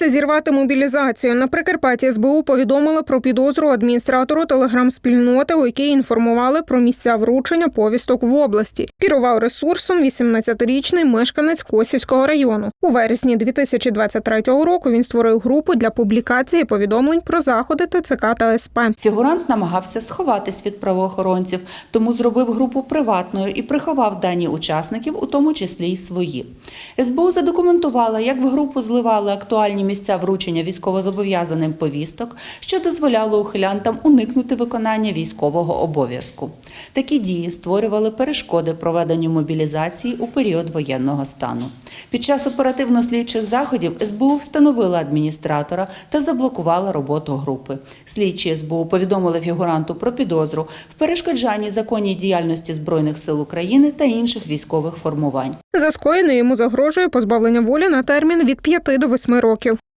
намагався зірвати мобілізацію. На Прикарпатті СБУ повідомили про підозру адміністратору телеграм-спільноти, у якій інформували про місця вручення повісток в області. Керував ресурсом 18-річний мешканець Косівського району. У вересні 2023 року він створив групу для публікації повідомлень про заходи ТЦК та СП. Фігурант намагався сховатись від правоохоронців, тому зробив групу приватною і приховав дані учасників, у тому числі й свої. СБУ задокументувала, як в групу зливали актуальні місця вручення військовозобов'язаним повісток, що дозволяло ухилянтам уникнути виконання військового обов'язку. Такі дії створювали перешкоди проведенню мобілізації у період воєнного стану. Під час оперативно-слідчих заходів СБУ встановила адміністратора та заблокувала роботу групи. Слідчі СБУ повідомили фігуранту про підозру в перешкоджанні законній діяльності Збройних сил України та інших військових формувань. За скоєне йому загрожує позбавлення волі на термін від 5 до 8 років.